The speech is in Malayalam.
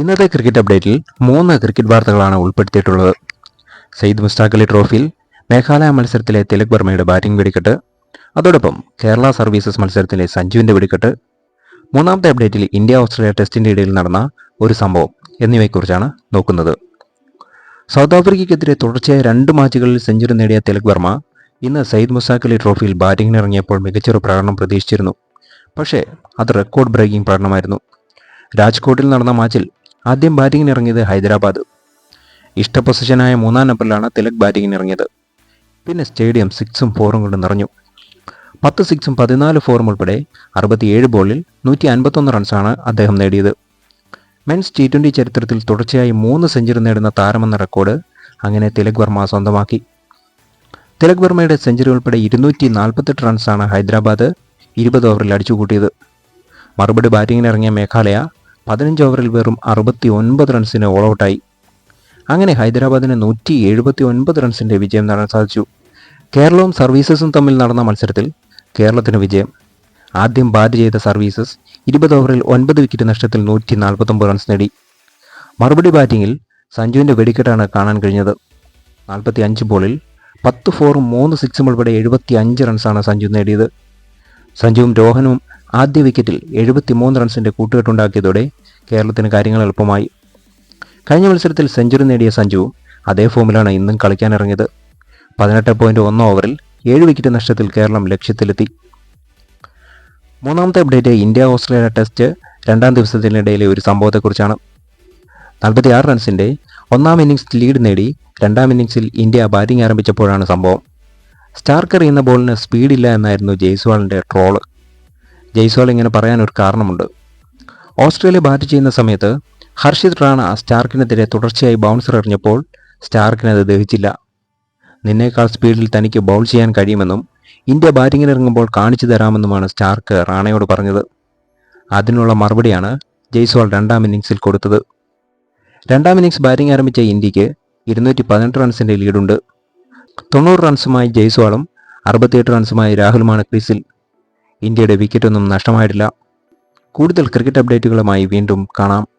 ഇന്നത്തെ ക്രിക്കറ്റ് അപ്ഡേറ്റിൽ മൂന്ന് ക്രിക്കറ്റ് വാർത്തകളാണ് ഉൾപ്പെടുത്തിയിട്ടുള്ളത്. സയ്യിദ് മുസ്താഖ് അലി ട്രോഫിയിൽ മേഘാലയ മത്സരത്തിലെ തിലക് വർമ്മയുടെ ബാറ്റിംഗ് വെടിക്കെട്ട് അതോടൊപ്പം കേരള സർവീസസ് മത്സരത്തിലെ സഞ്ജുവിന്റെ വെടിക്കെട്ട് മൂന്നാമത്തെ അപ്ഡേറ്റിൽ ഇന്ത്യ ഓസ്ട്രേലിയ ടെസ്റ്റിന്റെ ഇടയിൽ നടന്ന ഒരു സംഭവം എന്നിവയെക്കുറിച്ചാണ് നോക്കുന്നത്. സൗത്ത് ആഫ്രിക്കയ്ക്കെതിരെ തുടർച്ചയായ രണ്ട് മാച്ചുകളിൽ സെഞ്ചുറി നേടിയ തിലക് വർമ്മ ഇന്ന് സയ്യിദ് മുസ്താഖ് അലി ട്രോഫിയിൽ ബാറ്റിംഗിന് ഇറങ്ങിയപ്പോൾ മികച്ചൊരു പ്രകടനം പ്രതീക്ഷിച്ചിരുന്നു. പക്ഷേ അത് റെക്കോർഡ് ബ്രേക്കിംഗ് പ്രകടനമായിരുന്നു. രാജ്കോട്ടിൽ നടന്ന മാച്ചിൽ ആദ്യം ബാറ്റിംഗിന് ഇറങ്ങിയത് ഹൈദരാബാദ്. ഇഷ്ട പൊസിഷനായ മൂന്നാം നമ്പറിലാണ് തിലക് ബാറ്റിംഗിന് ഇറങ്ങിയത്. പിന്നെ സ്റ്റേഡിയം സിക്സും ഫോറും കൊണ്ട് നിറഞ്ഞു. പത്ത് സിക്സും പതിനാല് ഫോറും ഉൾപ്പെടെ അറുപത്തിയേഴ് ബോളിൽ നൂറ്റി അൻപത്തൊന്ന് റൺസാണ് അദ്ദേഹം നേടിയത്. മെൻസ് ടി ട്വന്റി ചരിത്രത്തിൽ തുടർച്ചയായി മൂന്ന് സെഞ്ചുറി നേടുന്ന താരമെന്ന റെക്കോർഡ് അങ്ങനെ തിലക് വർമ്മ സ്വന്തമാക്കി. തിലക് വർമ്മയുടെ സെഞ്ചുറി ഉൾപ്പെടെ ഇരുന്നൂറ്റി നാൽപ്പത്തെട്ട് റൺസാണ് ഹൈദരാബാദ് ഇരുപത് ഓവറിൽ അടിച്ചുകൂട്ടിയത്. മറുപടി ബാറ്റിങ്ങിനിറങ്ങിയ മേഘാലയ പതിനഞ്ച് ഓവറിൽ വെറും അറുപത്തി ഒൻപത് റൺസിന് ഓൾ ഔട്ടായി അങ്ങനെ ഹൈദരാബാദിന് നൂറ്റി എഴുപത്തി ഒൻപത് റൺസിന്റെ വിജയം നേടാൻ സാധിച്ചു. കേരളവും സർവീസസും തമ്മിൽ നടന്ന മത്സരത്തിൽ കേരളത്തിന് വിജയം. ആദ്യം ബാറ്റ് ചെയ്ത സർവീസസ് ഇരുപത് ഓവറിൽ ഒൻപത് വിക്കറ്റ് നഷ്ടത്തിൽ നൂറ്റി നാൽപ്പത്തൊമ്പത് റൺസ് നേടി. മറുപടി ബാറ്റിങ്ങിൽ സഞ്ജുവിന്റെ വെടിക്കെട്ടാണ് കാണാൻ കഴിഞ്ഞത്. നാൽപ്പത്തി അഞ്ച് ബോളിൽ പത്ത് ഫോറും മൂന്ന് സിക്സും ഉൾപ്പെടെ എഴുപത്തി അഞ്ച് റൺസാണ് സഞ്ജു നേടിയത്. സഞ്ജുവും രോഹനും ആദ്യ വിക്കറ്റിൽ എഴുപത്തിമൂന്ന് റൺസിന്റെ കൂട്ടുകെട്ടുണ്ടാക്കിയതോടെ കേരളത്തിന് കാര്യങ്ങൾ എളുപ്പമായി. കഴിഞ്ഞ മത്സരത്തിൽ സെഞ്ചുറി നേടിയ സഞ്ജുവും അതേ ഫോമിലാണ് ഇന്നും കളിക്കാനിറങ്ങിയത്. പതിനെട്ട് പോയിന്റ് ഒന്ന് ഓവറിൽ ഏഴ് വിക്കറ്റ് നഷ്ടത്തിൽ കേരളം ലക്ഷ്യത്തിലെത്തി. മൂന്നാമത്തെ അപ്ഡേറ്റ് ഇന്ത്യ ഓസ്ട്രേലിയ ടെസ്റ്റ് രണ്ടാം ദിവസത്തിനിടയിലെ ഒരു സംഭവത്തെക്കുറിച്ചാണ്. നാൽപ്പത്തി ആറ് റൺസിന്റെ ഒന്നാം ഇന്നിംഗ്സ് ലീഡ് നേടി രണ്ടാം ഇന്നിംഗ്സിൽ ഇന്ത്യ ബാറ്റിംഗ് ആരംഭിച്ചപ്പോഴാണ് സംഭവം. സ്റ്റാർക്ക് എറിയുന്ന ബോളിന് സ്പീഡില്ല എന്നായിരുന്നു ജയ്സ്വാളിന്റെ ട്രോൾ. ജയ്സ്വാൾ ഇങ്ങനെ പറയാൻ ഒരു കാരണമുണ്ട്. ഓസ്ട്രേലിയ ബാറ്റ് ചെയ്യുന്ന സമയത്ത് ഹർഷിത് റാണ സ്റ്റാർക്കിനെതിരെ തുടർച്ചയായി ബൗൺസർ എറിഞ്ഞപ്പോൾ സ്റ്റാർക്കിനത് ദഹിച്ചില്ല. നിന്നേക്കാൾ സ്പീഡിൽ തനിക്ക് ബൗൾ ചെയ്യാൻ കഴിയുമെന്നും ഇന്ത്യ ബാറ്റിങ്ങിനിറങ്ങുമ്പോൾ കാണിച്ചു തരാമെന്നുമാണ് സ്റ്റാർക്ക് റാണയോട് പറഞ്ഞത്. അതിനുള്ള മറുപടിയാണ് ജയ്സ്വാൾ രണ്ടാം ഇന്നിങ്സിൽ കൊടുത്തത്. രണ്ടാം ഇന്നിങ്സ് ബാറ്റിംഗ് ആരംഭിച്ച ഇന്ത്യയ്ക്ക് ഇരുന്നൂറ്റി പതിനെട്ട് റൺസിന്റെ ലീഡുണ്ട്. തൊണ്ണൂറ് റൺസുമായി ജയ്സ്വാളും അറുപത്തിയെട്ട് റൺസുമായി രാഹുലുമാണ് ക്രീസിൽ. ഇന്ത്യയുടെ വിക്കറ്റൊന്നും നഷ്ടമായിട്ടില്ല. കൂടുതൽ ക്രിക്കറ്റ് അപ്ഡേറ്റുകളുമായി വീണ്ടും കാണാം.